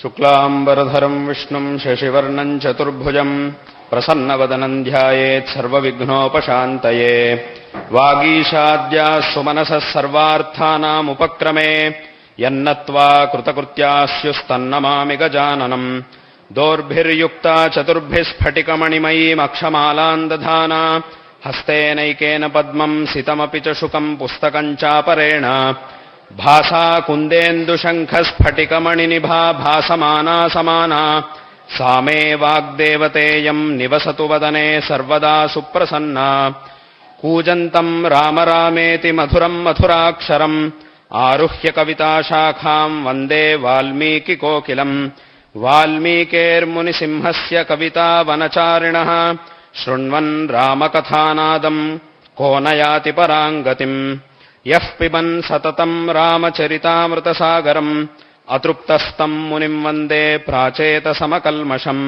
शुक्लाम्बरधरम् विष्णुम् शशिवर्णम् चतुर्भुजम् प्रसन्नवदनम् ध्यायेत् सर्वविघ्नोपशान्तये। वागीशाद्याः सुमनसः सर्वार्थानामुपक्रमे यन्नत्वा कृतकृत्याः स्युस्तन्नमामि गजाननम् दोर्भिर्युक्ता चतुर्भिः स्फटिकमणिमयीमक्षमालाम् दधाना हस्तेनैकेन पद्मम् सितमपि च शुकम् पुस्तकम् चापरेण भासा कुन्देन्दुशङ्खस्फटिकमणिनिभा भासमाना समाना। सा मे वाग्देवतेयम् निवसतु वदने सर्वदा सुप्रसन्ना। कूजन्तम् राम रामेति मधुरम् मधुराक्षरम् आरुह्य कविताशाखाम् वन्दे वाल्मीकिकोकिलम्। वाल्मीकेर्मुनिसिंहस्य कविता वनचारिणः शृण्वन् रामकथानादम् को न याति पराम् गतिम् यः पिबन् सततम् रामचरितामृतसागरम् अतृप्तस्तम् मुनिम् वन्दे प्राचेतसमकल्मषम्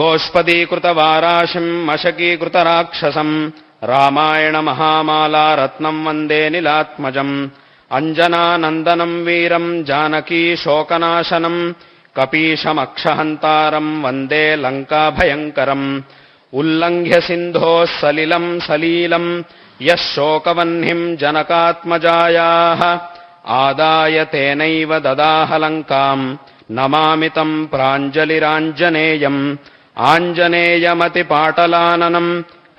गोष्पदीकृतवाराशिम् मशकीकृतराक्षसम् रामायणमहामाला रत्नम् वन्दे निलात्मजम् अञ्जनानन्दनम् वीरम् जानकी शोकनाशनम् कपीशमक्षहन्तारम् वन्दे लङ्काभयङ्करम् उल्लङ्घ्य सिन्धोः सलिलम् सलीलम् यः शोकवह्निम् जनकात्मजायाः आदाय तेनैव ददाह लङ्काम् नमामि तम् प्राञ्जलिराञ्जनेयम् आञ्जनेयमतिपाटलाननम्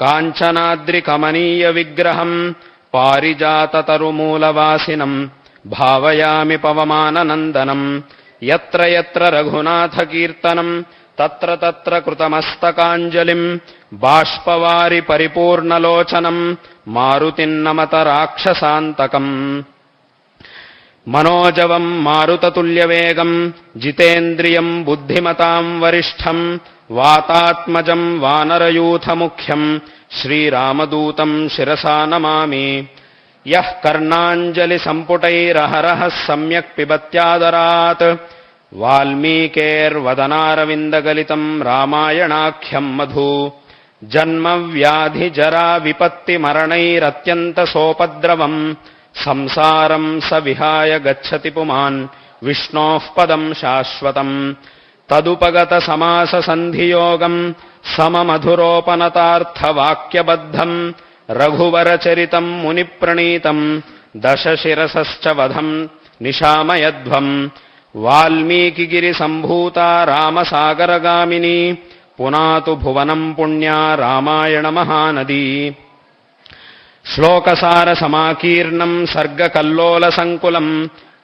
काञ्चनाद्रिकमनीयविग्रहम् पारिजाततरुमूलवासिनम् भावयामि पवमाननन्दनम् यत्र यत्र रघुनाथकीर्तनम् तत्र तत्र कृतमस्तकाञ्जलिम् बाष्पवारि परिपूर्णलोचनम् मारुतिन्नमत राक्षसान्तकम् मनोजवम् मारुततुल्यवेगम् जितेन्द्रियम् बुद्धिमताम् वरिष्ठम् वातात्मजम् वानरयूथमुख्यम् श्रीरामदूतम् शिरसा नमामि यः कर्णाञ्जलिसम्पुटैरहरः सम्यक् पिबत्यादरात् वाल्मीकेर्वदनारविन्दगलितम् रामायणाख्यम् मधु जन्मव्याधिजरा विपत्तिमरणैरत्यन्तसोपद्रवम् संसारम् स विहाय गच्छति पुमान् विष्णोः पदम् शाश्वतम् तदुपगतसमाससन्धियोगम् सममधुरोपनतार्थवाक्यबद्धम् रघुवरचरितम् मुनिप्रणीतम् दशशिरसश्च वधम् निशामयध्वम् वाल्मीकिगिरिसम्भूता रामसागरगामिनी पुनातु भुवनम् पुण्या रामायणमहानदी श्लोकसारसमाकीर्णम् सर्गकल्लोलसङ्कुलम्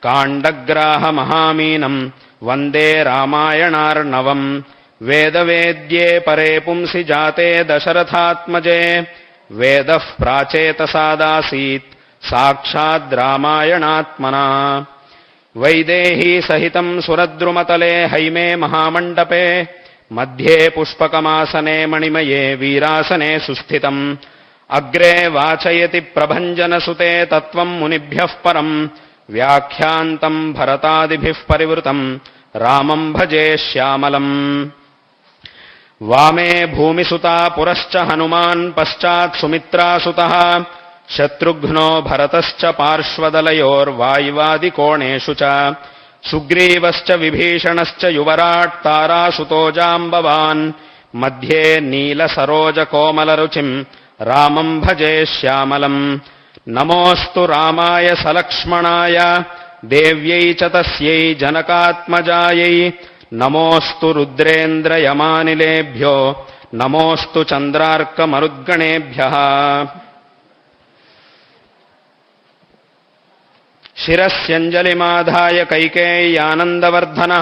काण्डग्राहमहामीनम् वन्दे रामायणार्णवम् वेदवेद्ये परे पुंसि जाते दशरथात्मजे वेदः प्राचेतसादासीत् साक्षाद्रामायणात्मना वैदेही सहितम् सुरद्रुमतले हैमे महामण्डपे मध्ये पुष्पकमासने मणिमये वीरासने सुस्थितम् अग्रे वाचयति प्रभञ्जनसुते तत्त्वम् मुनिभ्यः परम् व्याख्यान्तम् भरतादिभिः परिवृतम् रामम् भजे श्यामलम् वामे भूमिसुता पुरश्च हनुमान् पश्चात् सुमित्रासुतः शत्रुघ्नो भरतश्च पार्श्वदलयोर्वायुवादिकोणेषु च सुग्रीवश्च विभीषणश्च युवराट् तारासुतो जाम्बवान् मध्ये नीलसरोजकोमलरुचिम् रामम् भजे श्यामलम् नमोऽस्तु रामाय सलक्ष्मणाय देव्यै च तस्यै जनकात्मजायै नमोऽस्तु रुद्रेन्द्रयमानिलेभ्यो नमोऽस्तु चन्द्रार्कमरुद्गणेभ्यः శిరస్యంజలిమాధాయ కైకేయానందవర్ధన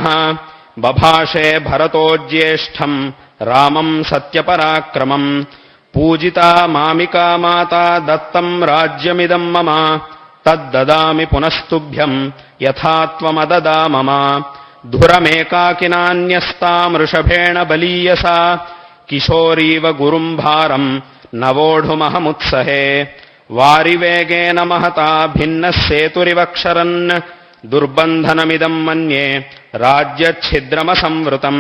బభాషే భరతోజ్యేష్టం రామం సత్యపరాక్రమం పూజితా మామికా మాతా దత్తం రాజ్యమిదం మమ తద్దదామి పునస్తుభ్యం యథాత్వమదదా మమ ధురమేకాకినాన్యస్తామృషభేణ బలీయసా కిశోరీవ గురుం భారం నవోఢుమహముత్సహే వారివేగేన మహతా భిన్న సేతురివక్షరన్ దుర్బంధనమిదం మన్యే రాజ్యఛిద్రమసంవృతం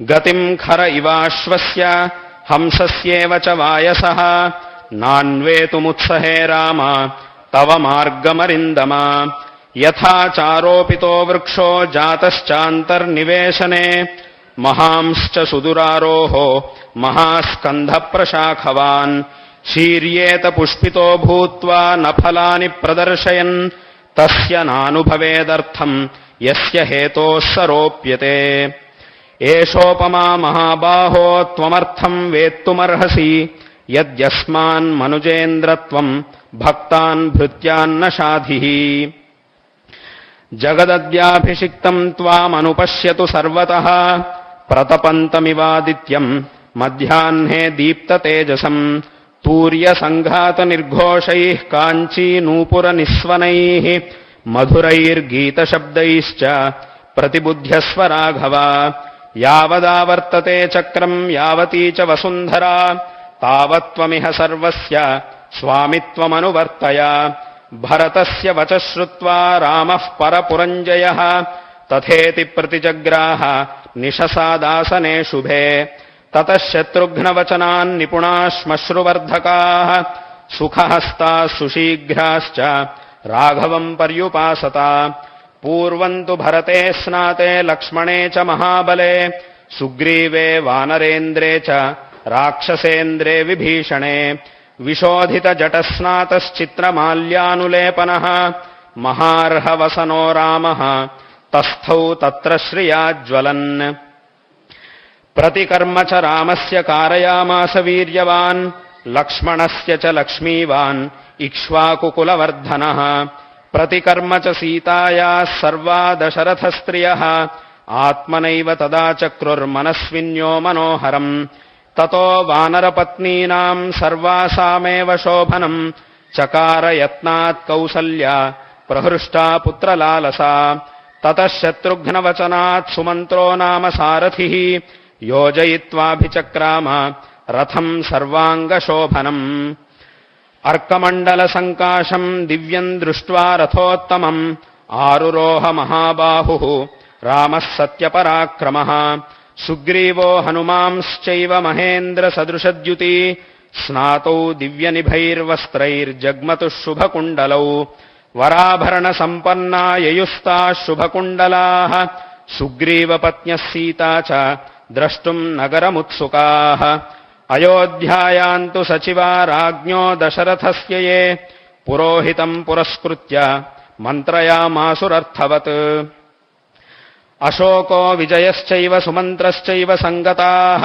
గతిం ఖర ఇవాశ్వస్య హంసస్యేవ చ వాయస నాన్వేతుముత్సహే రామ తవ మార్గమరిందమ యథా చారోపితో వృక్షో జాతశ్చాంతర్నివేశనే మహాంశ్చ సుదురారోహో మహాస్కంధ ప్రశాఖవాన్ క్షీర్యేత పుష్పితో భూత్వా నఫలాని ప్రదర్శయన్ తస్య నానుభవేదర్థం యస్య హేతోः సరోప్యతే ఏషోపమా మహాబాహో త్వమర్థం వేత్తుమర్హసి యద్యస్మాన్ మనుజేంద్రత్వం భక్తాన్ భృత్యాన్న షాధి. జగదద్యాభిషిక్తం త్వామనుపశ్యతు సర్వతః ప్రతపంతమివాదిత్యం మధ్యాహ్నే దీప్తతేజసం. तूर्यसङ्घातनिर्घोषैः काञ्चीनूपुरनिःस्वनैः मधुरैर्गीतशब्दैश्च प्रतिबुध्यस्व राघव यावदावर्तते चक्रम् यावती च वसुन्धरा तावत्त्वमिह सर्वस्य स्वामित्वमनुवर्तय भरतस्य वचः श्रुत्वा रामः परपुरञ्जयः तथेति प्रतिजग्राह निशसादासने शुभे ततः शत्रुघ्नवचनान् निपुणाः श्मश्रुवर्धकाः सुखहस्ताः सुशीघ्राश्च राघवम् पर्युपासता। पूर्वम् तु भरते स्नाते लक्ष्मणे च महाबले, सुग्रीवे वानरेन्द्रे च राक्षसेन्द्रे विभीषणे, विशोधितजटस्नातश्चित्रमाल्यानुलेपनः, महार्हवसनो रामः, तस्थौ तत्र प्रतिकर्म च रामस्य कारयामास वीर्यवान् लक्ष्मणस्य च लक्ष्मीवान् इक्ष्वाकुकुलवर्धनः प्रतिकर्म च सीतायाः सर्वा दशरथस्त्रियः आत्मनैव तदा चक्रुर्मनस्विन्यो मनोहरम् ततो वानरपत्नीनाम् सर्वासामेव शोभनम् चकार यत्नात् कौसल्या प्रहृष्टा पुत्रलालसा ततः शत्रुघ्नवचनात् सुमन्त्रो नाम सारथिः योजयित्वाभिचक्राम रथम् सर्वाङ्गशोभनम् अर्कमण्डलसङ्काशम् दिव्यम् दृष्ट्वा रथोत्तमम् आरुरोह महाबाहुः रामः सत्यपराक्रमः सुग्रीवो हनुमांश्चैव महेन्द्रसदृशद्युति स्नातौ दिव्यनिभैर्वस्त्रैर्जग्मतुः शुभकुण्डलौ वराभरणसम्पन्ना ययुस्ताः शुभकुण्डलाः सुग्रीवपत्न्यः सीता च द्रष्टुम् नगरमुत्सुकाः अयोध्यायाम् तु सचिवा राज्ञो दशरथस्य ये पुरोहितम् पुरस्कृत्य मन्त्रयामासुरर्थवत् अशोको विजयश्चैव सुमन्त्रश्चैव सङ्गताः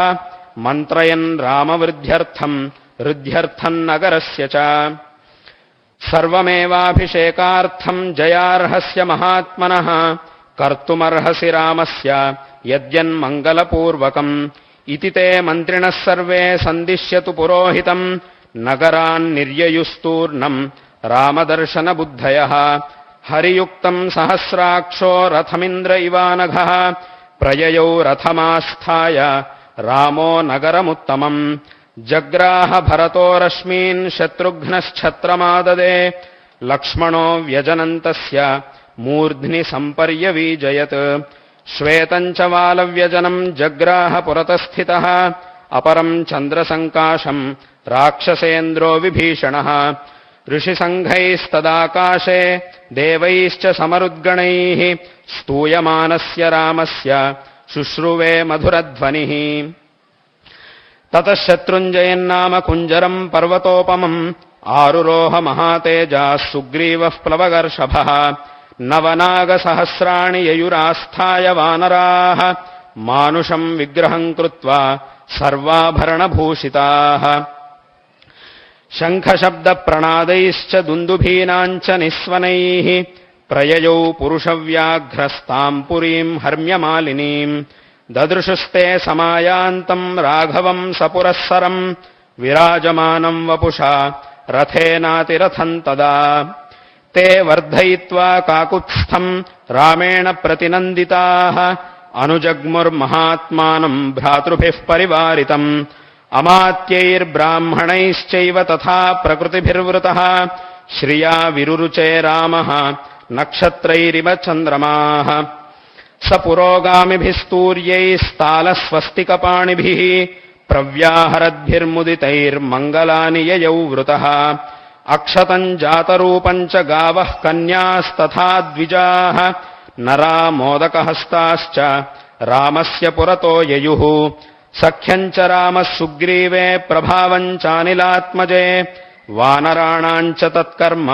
मन्त्रयन् रामवृद्ध्यर्थम् हृद्ध्यर्थम् नगरस्य च सर्वमेवाभिषेकार्थम् जयार्हस्य महात्मनः कर्तुमर्हसि रामस्य यद्यन्मङ्गलपूर्वकम् इति ते मन्त्रिणः सर्वे सन्दिश्यतु पुरोहितम् नगरान्निर्ययुस्तूर्णम् रामदर्शनबुद्धयः हरियुक्तम् सहस्राक्षो रथमिन्द्र इवानघः प्रययौ रथमास्थाय रामो नगरमुत्तमम् जग्राह भरतो रश्मीन् शत्रुघ्नश्छत्रमाददे लक्ष्मणो व्यजनन्तस्य मूर्ध्नि सम्पर्यवीजयत् श्वेतम् च वालव्यजनम् जग्राह पुरतस्थितः अपरम् चन्द्रसङ्काशम् राक्षसेन्द्रो विभीषणः ऋषिसङ्घैस्तदाकाशे देवैश्च समरुद्गणैः स्तूयमानस्य रामस्य शुश्रुवे मधुरध्वनिः ततः शत्रुञ्जयन्नाम कुञ्जरम् पर्वतोपमम् आरुरोह महातेजाः सुग्रीवः प्लवगर्षभः నవనాగసహస్రాణి యయురాస్థాయ వానరాः. మానుషం విగ్రహం కృత్వా సర్వాభరణభూషితా. శంఖశబ్దప్రణాదైశ్చ దుందుభీనాంచ నిస్వనై. ప్రయయౌ పురుషవ్యాఘ్రస్తాం పురీం హర్మ్యమాలినీం. దదృశుస్తే సమాయాంతం రాఘవం సపురస్సరం. విరాజమానం వపుషా రథేనాతిరథం తదా. ते वर्धयित्वा काकुत्स्थम् रामेण प्रतिनन्दिताः अनुजग्मुर्महात्मानम् भ्रातृभिः परिवारितम् अमात्यैर्ब्राह्मणैश्चैव तथा प्रकृतिभिर्वृतः श्रिया विरुरुचे रामः नक्षत्रैरिव चन्द्रमाः स पुरोगामिभिस्तूर्यैस्तालस्वस्तिकपाणिभिः प्रव्याहरद्भिर्मुदितैर्मङ्गलानि ययौ वृतः अक्षतम् जातरूपम् च गावः कन्यास्तथा द्विजाः नरा मोदकहस्ताश्च रामस्य पुरतो ययुः सख्यम् च रामः सुग्रीवे प्रभावम् चानिलात्मजे वानराणाम् च तत्कर्म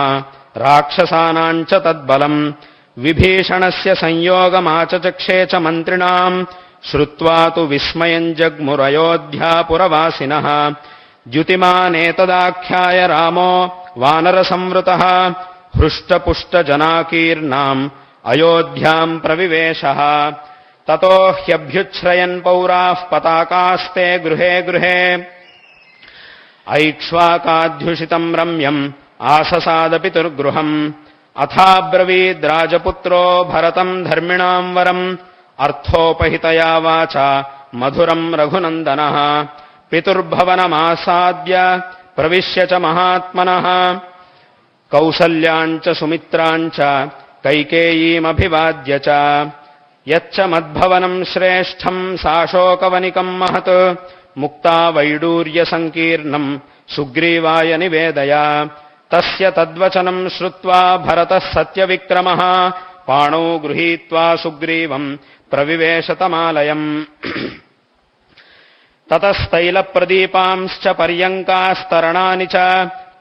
राक्षसानाम् च तद्बलम् विभीषणस्य संयोगमाचचक्षे च मन्त्रिणाम् श्रुत्वा तु विस्मयम् जग्मुरयोध्यापुरवासिनः द्युतिमानेतदाख्याय रामो వానరసంవృత హృష్టపుష్టజనాకీర్ణాం అయోధ్యాం ప్రవివేశ తతో హ్యభ్యుచ్hrayన్ పౌరాః పతాకాస్తే గృహే గృహే ఐక్ష్వాకాధ్యుషితం రమ్యం ఆససాదపి తుర్గృహం అథాబ్రవీద్రాజపుత్రో భరతం ధర్మిణాం వరం అర్థోపహితయా వాచ మధురం రఘునందన పితుర్భవనమాసాద్య प्रविश्य च महात्मनः। कौसल्याम् च सुमित्राम् च कैकेयीमभिवाद्य च। यच्च मद्भवनम् श्रेष्ठम् साशोकवनिकम् महत्। मुक्ता वैडूर्यसङ्कीर्णम् सुग्रीवाय निवेदय। तस्य तद्वचनम् श्रुत्वा भरतः सत्यविक्रमः। पाणौ गृहीत्वा सुग्रीवम् प्रविवेशतमालयम्। ततस्तैलप्रदीपांश्च पर्यङ्कास्तरणानि च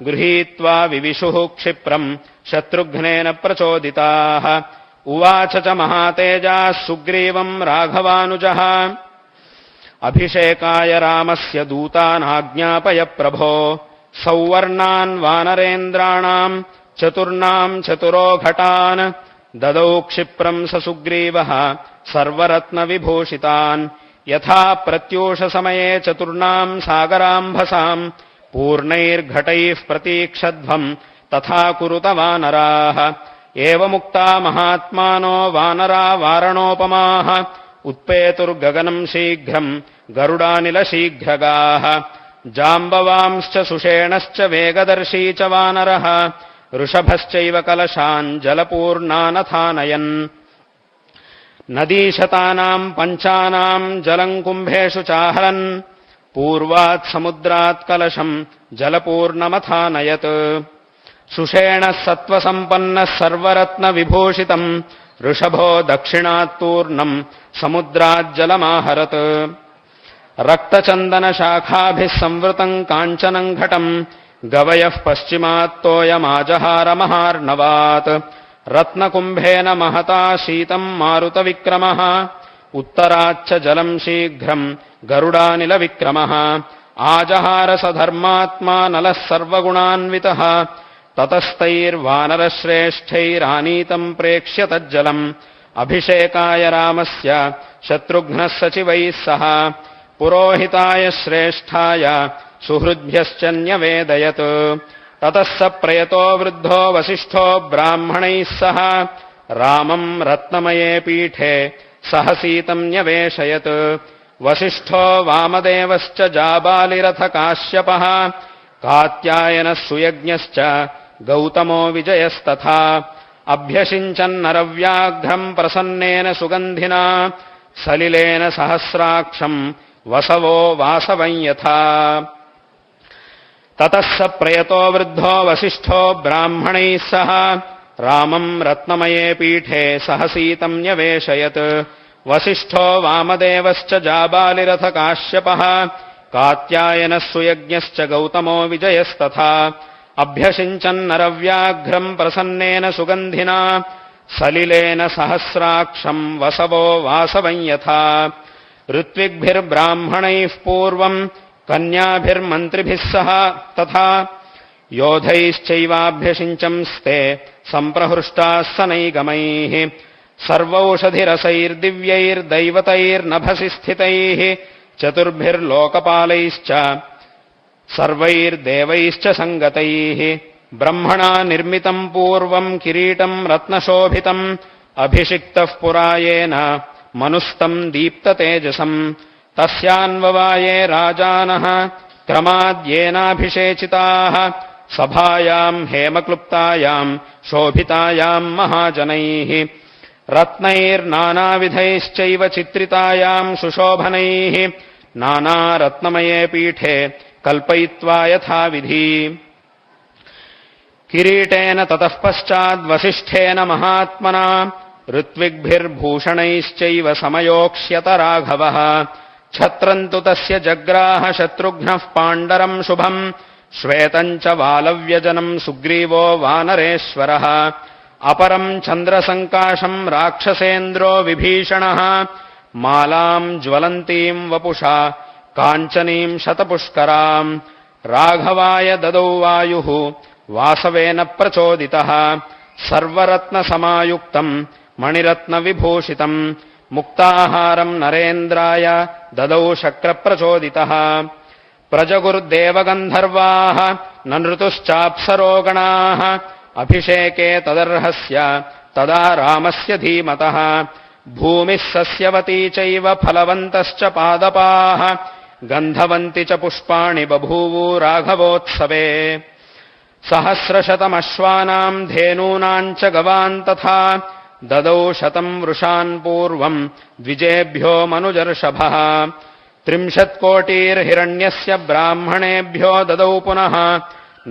गृहीत्वा विविशुः क्षिप्रम् शत्रुघ्नेन प्रचोदिताः। उवाच च महातेजाः सुग्रीवम् राघवानुजः। अभिषेकाय रामस्य दूतानाज्ञापय प्रभो। सौवर्णान् वानरेन्द्राणाम् चतुर्णाम् चतुरो घटान् ददौ क्षिप्रम् स सुग्रीवः सर्वरत्नविभूषितान् यथा प्रत्यूषसमये चतुर्णाम् सागराम्भसाम् पूर्णैर्घटैः प्रतीक्षध्वम् तथा कुरुत वानराः। एवमुक्ता महात्मानो वानरा वारणोपमाः। उत्पेतुर्गगनम् शीघ्रम् गरुडानिलशीघ्रगाः। जाम्बवांश्च सुषेणश्च वेगदर्शी च वानरः। ऋषभश्चैव कलशान् जलपूर्णानथानयन् नदीशतानाम् पञ्चानाम् जलम् कुम्भेषु चाहरन् पूर्वात् समुद्रात् कलशम् जलपूर्णमथानयत्। सुषेणः सत्त्वसम्पन्नः सर्वरत्नविभूषितम् ऋषभो दक्षिणात्तूर्णम् समुद्राज्जलमाहरत् रक्तचन्दनशाखाभिः संवृतम् काञ्चनम् घटम् गवयः पश्चिमात्तोयमाजहारमहार्णवात् రత్నకుంభేన మహతా శీతం మారుత విక్రమ. ఉత్తరాచ్చ జలం శీఘ్రం గరుడానిల విక్రమ. ఆజహారసధర్మాత్మా నల సర్వగుణాన్విత. తతస్తైర్వానరశ్రేష్టైరానీతం ప్రేక్ష్య తజ్జలం అభిషేకాయ రామస్య శత్రుఘ్న సచివైః సహ. పురోహితాయ శ్రేష్టాయ సుహృద్భ్యశ్చన్యవేదయత్ ततः स प्रयतो वृद्धो वसिष्ठो ब्राह्मणैः सह। रामम् रत्नमये पीठे सहसीतम् न्यवेशयत्। वसिष्ठो वामदेवश्च जाबालिरथ काश्यपः। कात्यायनः सुयज्ञश्च गौतमो विजयस्तथा। अभ्यषिञ्चन्नरव्याघ्रम् प्रसन्नेन सुगन्धिना। सलिलेन सहस्राक्षम् वसवो वासवम् यथा ततः स प्रयतो वृद्धो वसिष्ठो ब्राह्मणैः सह। रामम् रत्नमये पीठे सहसीतम् न्यवेशयत्। वसिष्ठो वामदेवश्च जाबालिरथ काश्यपः कात्यायनः सुयज्ञश्च गौतमो विजयस्तथा। अभ्यषिञ्चन्नरव्याघ्रम् प्रसन्नेन सुगन्धिना। सलिलेन सहस्राक्षम् वसवो वासवम् यथा। ऋत्विग्भिर्ब्राह्मणैः पूर्वम् कन्याभिर्मन्त्रिभिः सह तथा योधैश्चैवाभ्यषिञ्चंस्ते सम्प्रहृष्टाः सनैगमैः सर्वौषधिरसैर्दिव्यैर्दैवतैर्नभसि स्थितैः चतुर्भिर्लोकपालैश्च सर्वैर्देवैश्च सङ्गतैः ब्रह्मणा निर्मितम् पूर्वम् किरीटम् रत्नशोभितम् अभिषिक्तः पुरायेन मनुस्तम् दीप्ततेजसम् తస్యాన్వవాయే రాజానః క్రమాద్యేనాభిషేచితాः సభాయాం హేమక్లుప్తాయాం శోభితాయాం మహాజనైః రత్నైర్నానావిధైశ్చైవ చిత్రితాయాం సుశోభనైः నానారత్నమయే పీఠే కల్పయిత్వా యథావిధి. కిరీటేన తతపశ్చాద్వసిష్ఠేన మహాత్మనా ఋత్విగ్భిర్భూషణైశ్చైవ సమయోక్ష్యత రాఘవ. छत्रम् तु तस्य जग्राह शत्रुघ्नः पाण्डरम् शुभम् श्वेतम् च वालव्यजनम् सुग्रीवो वानरेश्वरः। अपरम् चन्द्रसङ्काशम् राक्षसेन्द्रो विभीषणः मालाम् ज्वलन्तीम् वपुषा काञ्चनीम् शतपुष्कराम्। राघवाय ददौ वायुः वासवेन प्रचोदितः। सर्वरत्नसमायुक्तम् मणिरत्नविभूषितम् मुक्ताहारम् नरेन्द्राय ददौ शक्रप्रचोदितः। प्रजगुर्देवगन्धर्वाः न नृतुश्चाप्सरोगणाः। अभिषेके तदर्हस्य तदा रामस्य धीमतः। भूमिः सस्यवती चैव फलवन्तश्च पादपाः। गन्धवन्ति च पुष्पाणि बभूवु राघवोत्सवे। सहस्रशतमश्वानाम् धेनूनाम् च गवान् तथा ददौ शतम् वृषान् पूर्वम् द्विजेभ्यो मनुजर्षभः त्रिंशत्कोटिर्हिरण्यस्य ब्राह्मणेभ्यो ददौ पुनः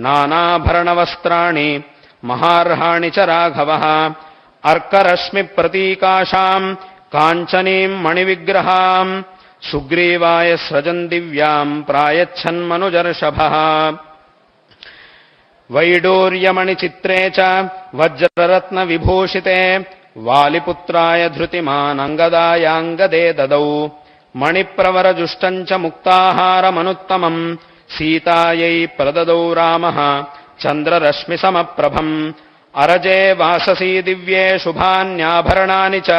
नानाभरणवस्त्राणि महार्हाणि च राघवः अर्करश्मिप्रतीकाशाम् काञ्चनीम् मणिविग्रहाम् सुग्रीवाय स्रजन् दिव्याम् प्रायच्छन्मनुजर्षभः वैडूर्यमणिचित्रे च वज्ररत्नविभूषिते वालिपुत्राय धृतिमानङ्गदायाङ्गदे ददौ मणिप्रवरजुष्टम् च मुक्ताहारमनुत्तमम् सीतायै प्रददौ रामः चन्द्ररश्मिसमप्रभम् अरजे वाससी दिव्ये शुभान्याभरणानि च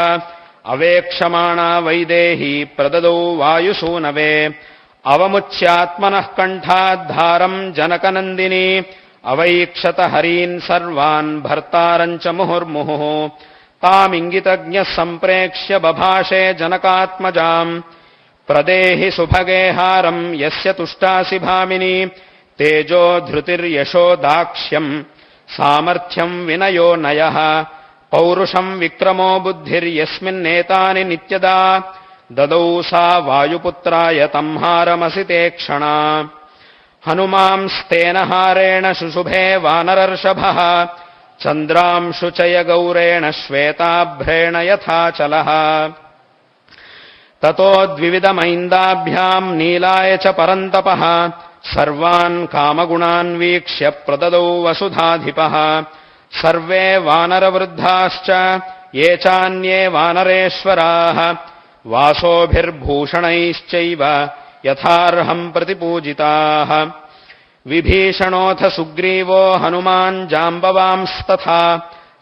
अवेक्षमाणा वैदेही प्रददौ वायुसूनवे अवमुच्यात्मनः कण्ठाद्धारम् जनकनन्दिनी अवैक्षत हरीन् सर्वान् भर्तारम् च मुहुर्मुहुः तामिङ्गितज्ञः सम्प्रेक्ष्य बभाषे जनकात्मजाम्। प्रदेहि सुभगे हारम् यस्य तुष्टासि भामिनि तेजो धृतिर्यशो दाक्ष्यम्। सामर्थ्यम् विनयो नयः पौरुषम् विक्रमो बुद्धिर्यस्मिन्नेतानि नित्यदा। ददौ सा वायुपुत्राय तम् हारमसि ते क्षणा। हनुमांस्तेन हारेण शुशुभे वानरर्षभः चन्द्रांशुचय गौरेण श्वेताभ्रेण यथाचलः ततो द्विविधमैन्दाभ्याम् नीलाय च परन्तपः सर्वान् कामगुणान् वीक्ष्य प्रददौ वसुधाधिपः सर्वे वानरवृद्धाश्च ये चान्ये वानरेश्वराः वासोभिर्भूषणैश्चैव यथार्हम् प्रतिपूजिताः విభీషణోథ సుగ్రీవో హనుమాన్ జాంబవాంస్తథా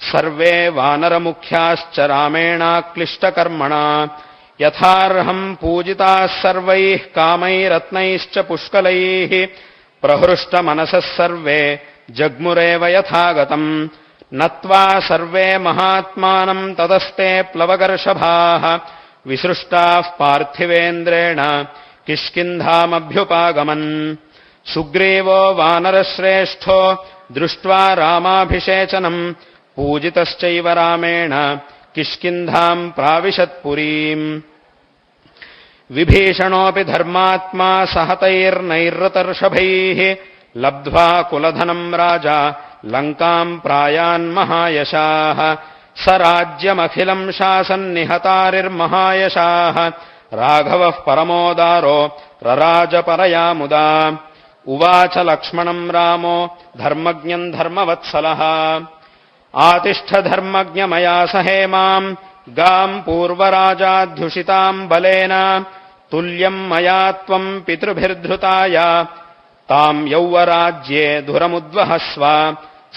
సర్వే వానరముఖ్యాశ్చ రామేణాక్లిష్టకర్మణ యథార్హం పూజితా సర్వై కామైరత్నైశ్చ పుష్కలై ప్రహృష్టమనసः సర్వే జగ్మురేవ యథాగతం నత్వా సర్వే మహాత్మానం తదస్తే ప్లవగర్షభాః విసృష్టాః పార్థివేంద్రేణ కిష్కింధామభ్యుపాగమన్ सुग्रीवो वानरश्रेष्ठो दृष्ट्वा रामाभिषेचनम् पूजितश्चैव रामेण किष्किन्धाम् प्राविशत्पुरीम्। विभीषणोऽपि धर्मात्मा सहतैर्नैरृतर्षभैः लब्ध्वा कुलधनम् राजा लङ्काम् प्रायान्महायशाः स राज्यमखिलम् शासन्निहतारिर्महायशाः। राघवः परमोदारो रराजपरया मुदा ఉవాచ లక్ష్మణం రామో ధర్మజ్ఞం ధర్మవత్సల. ఆతిష్ఠ ధర్మజ్ఞమయా సహేమాం గాం పూర్వరాజాధ్యుషితాం బలేన తుల్యం మయా త్వం పితృభిర్ధృతాయ. తాం యౌవరాజ్యే ధురముద్వహస్వ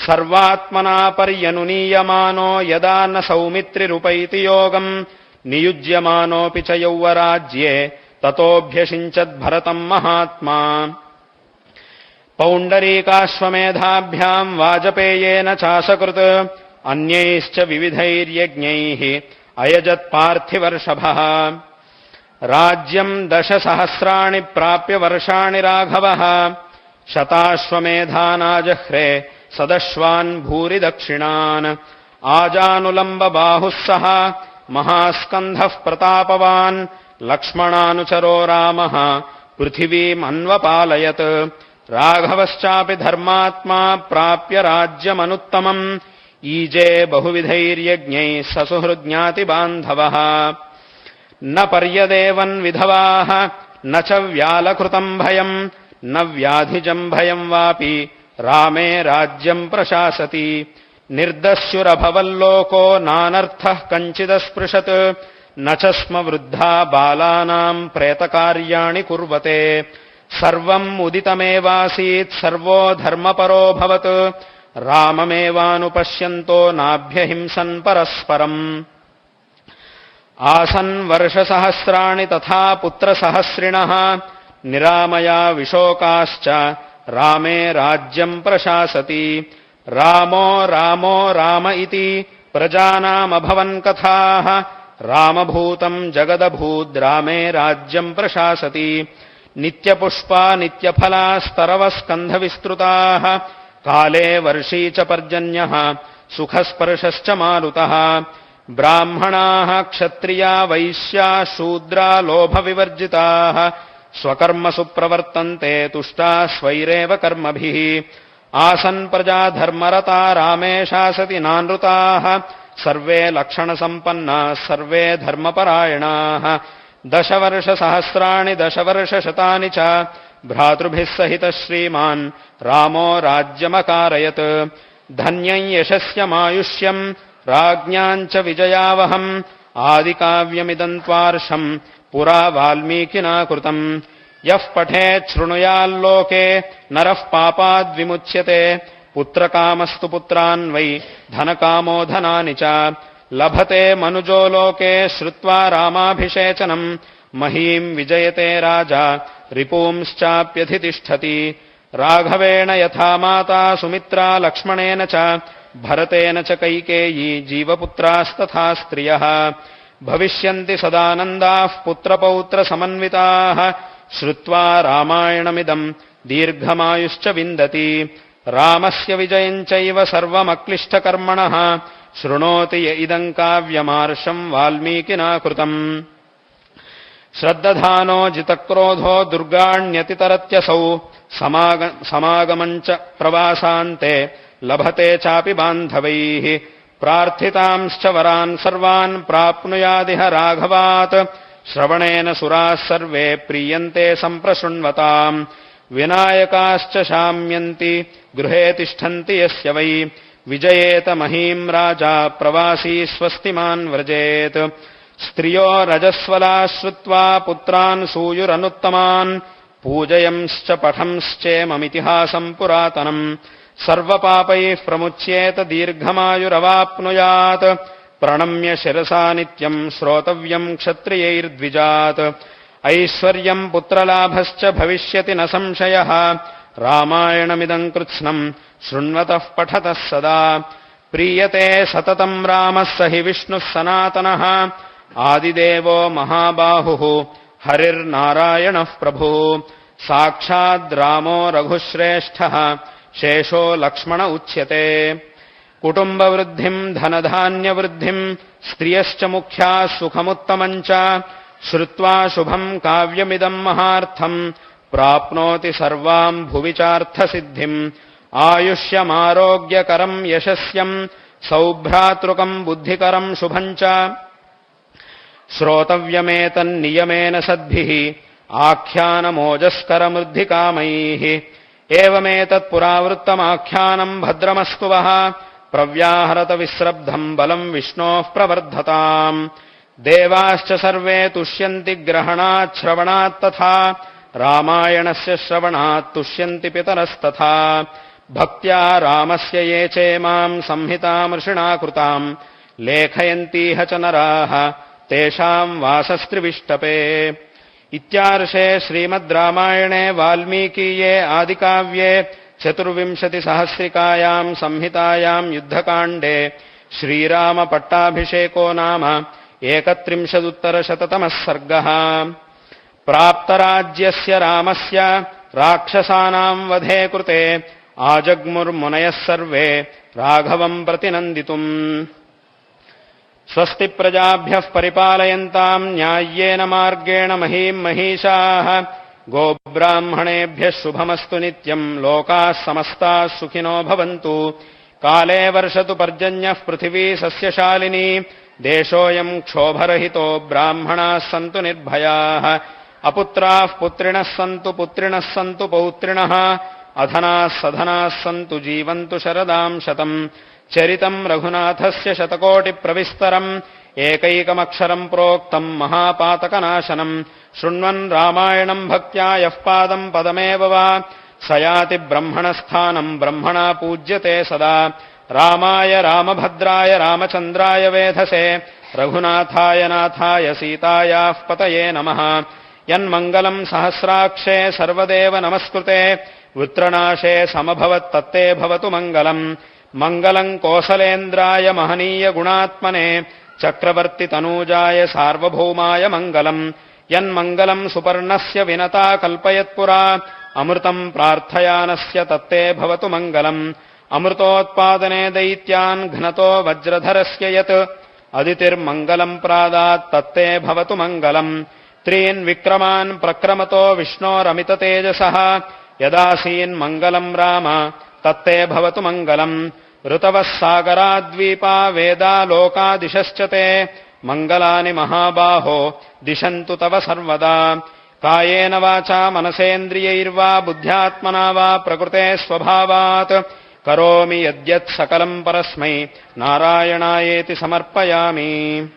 సర్వాత్మనా పర్యనునీయమానో యదా న సౌమిత్రిరుపైతి యోగం నియుజ్యమానోపి చ యౌవరాజ్యే తతోభ్యషించద్భరతం మహాత్మా. पौण्डरीकाश्वमेधाभ्याम् वाजपेयेन चासकृत् अन्यैश्च विविधैर्यज्ञैः अयजत्पार्थिवर्षभः राज्यम् दशसहस्राणि प्राप्य वर्षाणि राघवः। शताश्वमेधानाजह्रे सदश्वान् भूरि दक्षिणान् आजानुलम्बबाहुः सह महास्कन्धः प्रतापवान्। लक्ष्मणानुचरो रामः पृथिवीमन्वपालयत् రాఘవశ్చాపి ధర్మాత్మా ప్రాప్య రాజ్యమనుత్తమం. ఈజే బహువిధైర్యజ్ఞై ససుహృజ్ఞాతి బాంధవ. న పర్యదేవన్ విధవా నచ వ్యాలకృతం భయం న వ్యాధిజం భయం వాపి రామే రాజ్యం ప్రశాసతి. నిర్దస్యురభవల్లోకో నానర్థ కంచిదస్పృశత్ నచ స్మ వృద్ధా బాలానాం ప్రేతకార్యాణి కుర్వతే. सर्वम् उदितमेवासीत् सर्वो धर्मपरोऽभवत् राममेवानुपश्यन्तो नाभ्यहिंसन् परस्परम्। आसन् वर्षसहस्राणि तथा पुत्रसहस्रिणः निरामया विशोकाश्च रामे राज्यम् प्रशासति। रामो रामो राम इति प्रजानामभवन् कथाः। रामभूतम् जगदभूद्रामे राज्यम् प्रशासति नित्यपुष्पा नित्यफला स्तरवः स्कन्धविस्तृताः काले वर्षी च पर्जन्यः सुखस्पर्शश्च मारुतः। ब्राह्मणाः क्षत्रिया वैश्या शूद्रा लोभविवर्जिताः स्वकर्मसु प्रवर्तन्ते तुष्टा स्वैरेव कर्मभिः। आसन् प्रजा धर्मरता रामे शासति नानृताः सर्वे लक्षणसम्पन्नाः सर्वे धर्मपरायणाः दशवर्षसहस्राणि दशवर्षशतानि च भ्रातृभिः सहितः श्रीमान् रामो राज्यमकारयत्। धन्यम् यशस्यमायुष्यम् राज्ञाम् च विजयावहम् आदिकाव्यमिदम् त्वार्षम् पुरा वाल्मीकिना कृतम् यः पठेत् शृणुयाल्लोके नरः पापाद्विमुच्यते पुत्रकामस्तु पुत्रान् वै धनकामो धनानि च लभते मनुजो लोके श्रुत्वा रामाभिषेचनम्। महीम् विजयते राजा, रिपूंश्चाप्यधितिष्ठति। राघवेण यथा माता सुमित्रा लक्ष्मणेन च, भरतेन च कैकेयी जीवपुत्रास्तथा स्त्रियः। भविष्यन्ति सदानन्दाः पुत्रपौत्रसमन्विताः। श्रुत्वा रामायणमिदम्, दीर्घमायुश्च विन्दति। रामस्य विजयम् चैव सर्वमक्लिष्टकर्मणः। शृणोति य इदम् वाल्मीकिना कृतम् श्रद्दधानो जितक्रोधो दुर्गाण्यतितरत्यसौ, समाग, समागमम् च प्रवासान्ते, लभते चापि बान्धवैः। प्रार्थितांश्च वरान् सर्वान् प्राप्नुयादिह राघवात्। श्रवणेन सुराः सर्वे प्रीयन्ते सम्प्रशृण्वताम्। विनायकाश्च शाम्यन्ति, गृहे तिष्ठन्ति यस्य वै। विजयेत महीम् राजा प्रवासी स्वस्तिमान् व्रजेत् स्त्रियो रजस्वलाः श्रुत्वा पुत्रान् सूयुरनुत्तमान् पूजयंश्च पठंश्चेममितिहासम् पुरातनम् सर्वपापैः प्रमुच्येत दीर्घमायुरवाप्नुयात् प्रणम्य शिरसा नित्यम् श्रोतव्यम् क्षत्रियैर्द्विजात् ऐश्वर्यम् पुत्रलाभश्च भविष्यति न संशयः रामायणमिदम् कृत्स्नम् शृण्वतः पठतः सदा। प्रीयते सततम् रामः स हि विष्णुः सनातनः। आदिदेवो महाबाहुः हरिर्नारायणः प्रभुः। साक्षाद्रामो रघुश्रेष्ठः शेषो लक्ष्मण उच्यते। कुटुम्बवृद्धिम् धनधान्यवृद्धिम् स्त्रियश्च मुख्याः सुखमुत्तमम् च। श्रुत्वा शुभम् काव्यमिदम् महार्थम् प्राप्नोति सर्वाम् भुवि चार्थसिद्धिम् आयुष्यमारोग्यकरम् यशस्यम् सौभ्रातृकम् बुद्धिकरम् शुभम् च। श्रोतव्यमेतन्नियमेन सद्भिः, आख्यानमोजस्करमृद्धिकामैः। एवमेतत्पुरावृत्तमाख्यानम् भद्रमस्तु वः प्रव्याहरतविस्रब्धम् बलम् विष्णोः प्रवर्धताम्। देवाश्च सर्वे तुष्यन्ति ग्रहणात् तथा रामायणस्य श्रवणात् तुष्यन्ति पितरस्तथा। भक्त्या रामस्य ये चेमाम् संहितामृषिणा कृताम् लेखयन्तीह च नराः तेषाम् वासस्त्रिविष्टपे। इत्यार्षे श्रीमद् रामायणे वाल्मीकीये आदिकाव्ये चतुर्विंशतिसहस्रिकायाम् संहितायाम् युद्धकाण्डे श्रीरामपट्टाभिषेको नाम एकत्रिंशदुत्तरशततमः सर्गः। प्राप्तराज्यस्य रामस्य राक्षसानाम् वधे कृते आजग्मुर्मुनयः सर्वे राघवम् प्रतिनन्दितुम् स्वस्ति प्रजाभ्यः परिपालयन्ताम् न्याय्येन मार्गेण महीम् महीषाः गोब्राह्मणेभ्यः शुभमस्तु नित्यम् लोकाः समस्ताः सुखिनो भवन्तु काले वर्षतु पर्जन्यः पृथिवी सस्यशालिनी देशोऽयम् क्षोभरहितो ब्राह्मणाः सन्तु निर्भयाः अपुत्राः पुत्रिणः सन्तु पुत्रिणः सन्तु पौत्रिणः। अधनाः सधनाः सन्तु जीवन्तु शरदाम् शतम्। चरितम् रघुनाथस्य शतकोटिप्रविस्तरम्। एकैकमक्षरम् प्रोक्तम् महापातकनाशनम्। शृण्वन् रामायणम् भक्त्या यः पादम् पदमेव वा। स याति ब्रह्मणस्थानम् ब्रह्मणा पूज्यते सदा। रामाय रामभद्राय रामचन्द्राय वेधसे। रघुनाथाय नाथाय सीतायाः पतये नमः यन्मङ्गलम् सहस्राक्षे सर्वदेव नमस्कृते वृत्रनाशे समभवत्तत्ते भवतु मङ्गलम् मङ्गलम् कोसलेन्द्राय महनीयगुणात्मने चक्रवर्तितनूजाय सार्वभौमाय मङ्गलम् यन्मङ्गलम् सुपर्णस्य विनता कल्पयत्पुरा अमृतम् प्रार्थयानस्य तत्ते भवतु मङ्गलम् अमृतोत्पादने दैत्यान् घ्नतो वज्रधरस्य यत् अदितिर्मङ्गलम् प्रादात् तत्ते भवतु मङ्गलम् त्रीन् विक्रमान् प्रक्रमतो विष्णोरमिततेजसः यदासीन्मङ्गलम् राम तत्ते भवतु मङ्गलम्। ऋतवः सागराद्वीपा वेदा लोकादिशश्च ते। मङ्गलानि महाबाहो दिशन्तु तव सर्वदा। कायेन वाचा मनसेन्द्रियैर्वा बुद्ध्यात्मना वा प्रकृते स्वभावात्। करोमि यद्यत् सकलम् परस्मै। नारायणायेति समर्पयामि